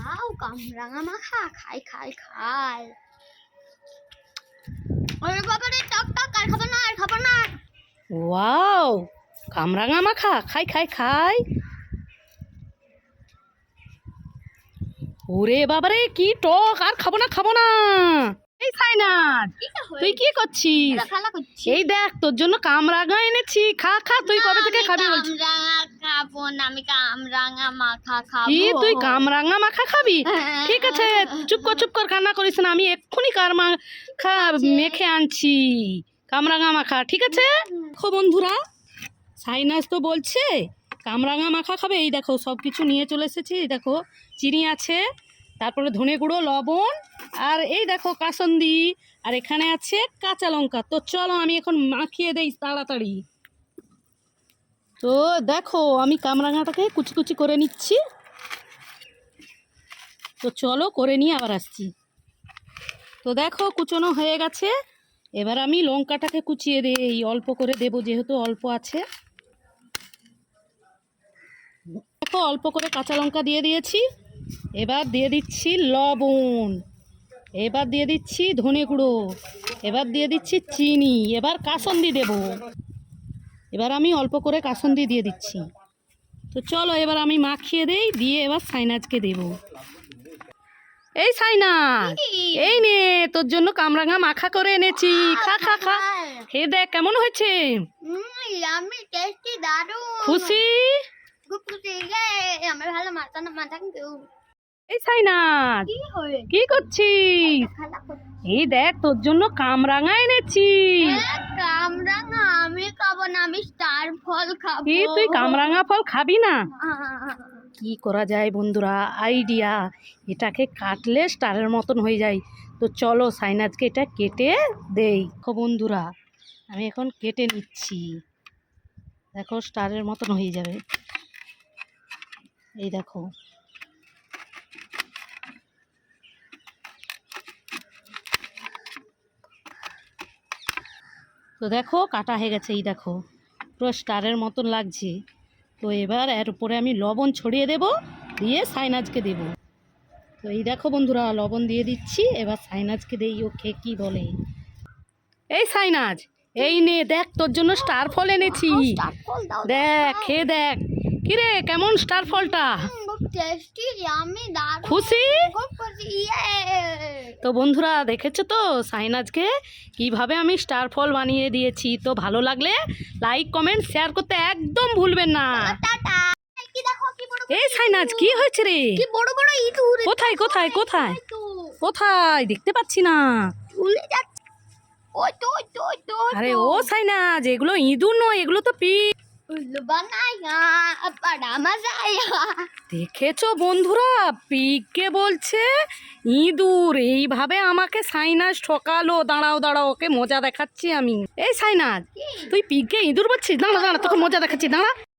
Wow কামরাঙা মাখা খাই খাই খাই ওরে বাবা রে টক টক আর খাব না আর খাব না ওয়াও কামরাঙা মাখা খাই খাই খাই ওরে বাবারে কি টক আর খাব না খাব না এই সাইনাজ তুই কি করছিস? করছি এই দেখ তোর জন্য কামরাঙা এনেছি খা খা তুই কবে থেকে খাবি বলছিস? কামরাঙা খাব না আমি কামরাঙা মাখা খাব। কি তুই কামরাঙা মাখা খাবি। ঠিক আছে চুপ কর চুপ কর কান্না করিস না আমি এক্ষুনি কার মাখা মেখে আনছি। কামরাঙা মাখা ঠিক আছে? দেখো বন্ধুরা সাইনাস তো বলছে কামরাঙা মাখা খাবে। এই দেখো সব কিছু নিয়ে চলে এসেছি। এই দেখো চিনি আছে তারপরে ধনে গুঁড়ো লবণ আর এই দেখো কাসন্দি আর এখানে আছে কাঁচা লঙ্কা। তো চলো আমি এখন মাখিয়ে দেই তাড়াতাড়ি। তো দেখো, আমি কামরাঙাটাকে কুচি কুচি করে নিচ্ছি। তো চলো করে নিয়ে আবার আসছি। তো দেখো, কুচনো হয়ে গেছে। এবার আমি লঙ্কাটাকে কুচিয়ে দেই। অল্প করে দেবো, যেহেতু অল্প আছে। দেখো, অল্প করে কাঁচা লঙ্কা দিয়ে দিয়েছি। এবার দিয়ে দিচ্ছি লবণ। এবার দিয়ে দিচ্ছি ধনে গুঁড়ো। এবার দিয়ে দিচ্ছি চিনি। এবার কাসন্দি দেব। এবার আমি অল্প করে কাসন্দি দিয়ে দিচ্ছি। তো চলো এবার আমি মাখিয়ে দেই দিয়ে এবার সাইনাজকে দেব। এই সাইনাজ এই নে তোর জন্য কামরাঙা মাখা করে এনেছি। খা খা খা। হে দেখ কেমন হয়েছে? খুশি? খুব খুশি। আমার ভালো মাথা না মাথা এই সাইনাজ কি করছিস? এই দেখ তোর জন্য কামরাঙা এনেছি। হ্যাঁ, কামরাঙা আমি খাব না আমি স্টার ফল খাব। তুই কামরাঙা ফল খাবি না? কি করা যায় বন্ধুরা আইডিয়া এটাকে কাটলে স্টারের মতন হয়ে যায়। তো চলো সাইনাজকে এটা কেটে দেই। দেখো বন্ধুরা আমি এখন কেটে নিচ্ছি। দেখো স্টারের মতন হয়ে যাবে। এই দেখো তো দেখো কাটা হয়ে গেছে এই দেখো। পুরো স্টারের মতন লাগছে। তো এবার এর উপরে আমি লবণ ছড়িয়ে দেব দিয়ে সাইনাজকে দেব। তো এই দেখো বন্ধুরা লবণ দিয়ে দিচ্ছি। এবার সাইনাজকে দেই ও খেয়ে কী বলে? এই সাইনাজ এই নে দেখ তোর জন্য স্টার ফল এনেছি দেখ খেয়ে দেখ। কিরে কেমন স্টার ফলটা খুশি? তো বন্ধুরা দেখেছ তো সাইনাজকে? কীভাবে আমি স্টার ফল বানিয়ে দিয়েছি? তো ভালো লাগলে লাইক কমেন্ট শেয়ার করতে একদম ভুলবেন না। এই সাইনাজ কি হয়েছে রে? বড় বড় ইঁদুর কোথায় কোথায় কোথায়? কোথায়? দেখতে পাচ্ছি না। আরে ও সাইনাজ এগুলো ইঁদুর নয় এগুলো তো পি দেখেছ বন্ধুরা পিককে বলছে ইঁদুর এইভাবে আমাকে সাইনাজ ঠকালো। দাঁড়াও দাঁড়াও ওকে মজা দেখাচ্ছি আমি। এই সাইনাজ তুই পিককে ইঁদুর বলছিস? দাঁড়া দাঁড়া তোকে মজা দেখাচ্ছি দাঁড়া।